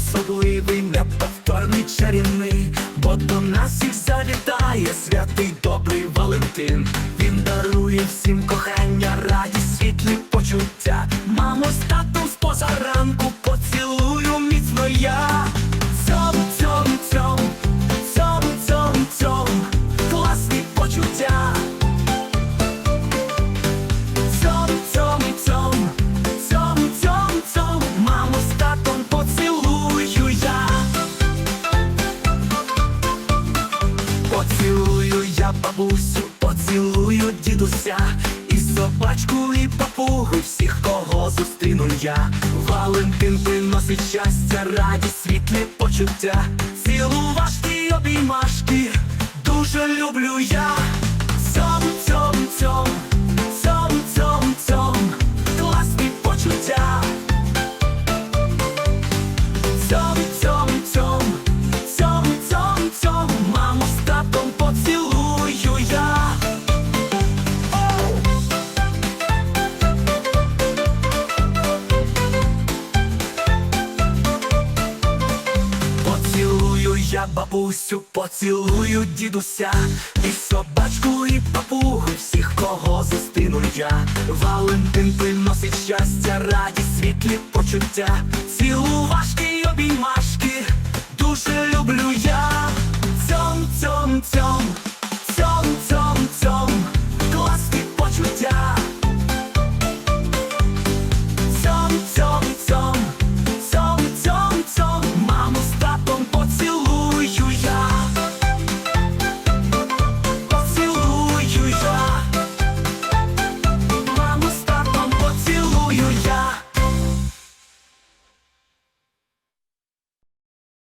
особливий, неповторний чарівний, бо до нас їх залітає святий добрий Валентин. Він дарує всім бабусю, поцілую дідуся, і собачку, і папугу, всіх, кого зустріну я. Валентин приносить щастя, радість, світлі почуття. Цілувашки, обіймашки, дуже люблю я. я бабусю поцілую дідуся, і собачку, і папугу, всіх, кого зустріну я. Валентин приносить щастя, радість, світлі почуття, цілувашки й обіймашки, дуже.